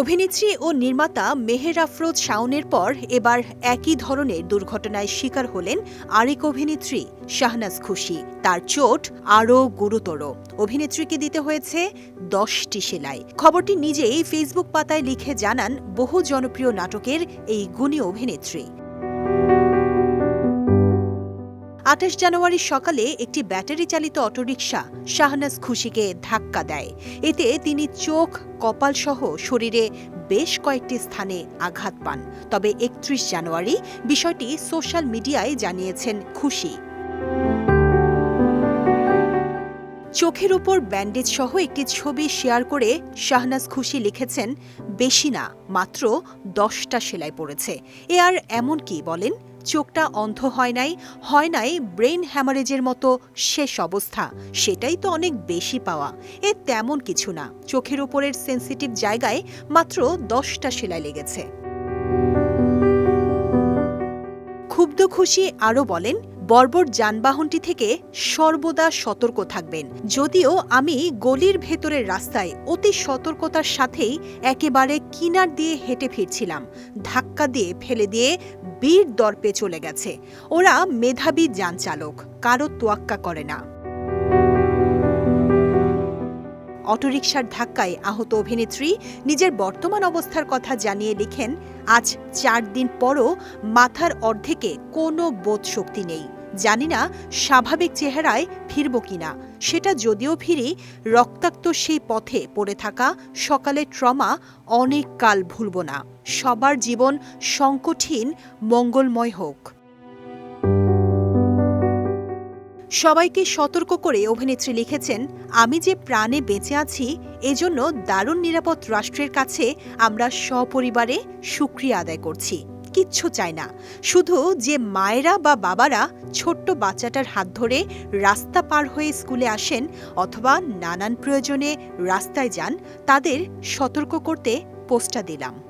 অভিনেত্রী ও নির্মাতা মেহের আফরোজ শাওনের পর এবার একই ধরনের দুর্ঘটনায় শিকার হলেন আরেক অভিনেত্রী, শাহনাজ খুশি। তার চোট আরও গুরুতর। অভিনেত্রীকে দিতে হয়েছে দশটি সেলাই। খবরটি নিজেই ফেসবুক পাতায় লিখে জানান বহু জনপ্রিয় নাটকের এই গুণী অভিনেত্রী। আঠাশ জানুয়ারি সকালে একটি ব্যাটারি চালিত অটোরিকশা শাহনাজ খুশিকে ধাক্কা দেয়। এতে তিনি চোখ, কপাল সহ শরীরে বেশ কয়েকটি স্থানে আঘাত পান। তবে একত্রিশ জানুয়ারি বিষয়টি সোশ্যাল মিডিয়ায় জানিয়েছেন খুশি। চোখের উপর ব্যান্ডেজ সহ একটি ছবি শেয়ার করে শাহনাজ খুশি লিখেছেন, বেশি না, মাত্র দশটা সেলাই পড়েছে। এ আর এমন কি বলেন? চোখটা অন্ধ হয় নাই হয় নাই ব্রেন হ্যামারেজের মতো শেষ অবস্থা। সেটাই তো অনেক বেশি পাওয়া। এ তেমন কিছু না। চোখের উপরের সেন্সিটিভ জায়গায় মাত্র দশটা সেলাই লেগেছে। ক্ষুব্ধ খুশি আরও বলেন বর্বর যানবাহনটি থেকে সর্বদা সতর্ক থাকবেন। যদিও আমি গলির ভেতরের রাস্তায় অতি সতর্কতার সাথেই একেবারে কিনার দিয়ে হেঁটে ফিরছিলাম। ধাক্কা দিয়ে ফেলে দিয়ে বীর দর্পে চলে গেছে। ওরা মেধাবী যান চালক কারও তোয়াক্কা করে না। অটোরিকশার ধাক্কায় আহত অভিনেত্রী নিজের বর্তমান অবস্থার কথা জানিয়ে লিখেন, আজ চার দিন পরও মাথার অর্ধেকে কোনো বোধ শক্তি নেই। জানি না স্বাভাবিক চেহারায় ফিরব কিনা। সেটা যদিও ফিরি, রক্তাক্ত সেই পথে পড়ে থাকা সকালের ট্রমা অনেক কাল ভুলব না। সবার জীবন সংকটহীন মঙ্গলময় হোক। সবাইকে সতর্ক করে অভিনেত্রী লিখেছেন, আমি যে প্রাণে বেঁচে আছি, এজন্য দারুণ নিরাপদ রাষ্ট্রের কাছে আমরা সপরিবারে সুক্রিয়া আদায় করছি। কিচ্ছু চাই না। শুধু যে মায়েরা বা বাবারা ছোট্ট বাচ্চাটার হাত ধরে রাস্তা পার হয়ে স্কুলে আসেন অথবা নানান প্রয়োজনে রাস্তায় যান, তাদের সতর্ক করতে পোস্টটা দিলাম।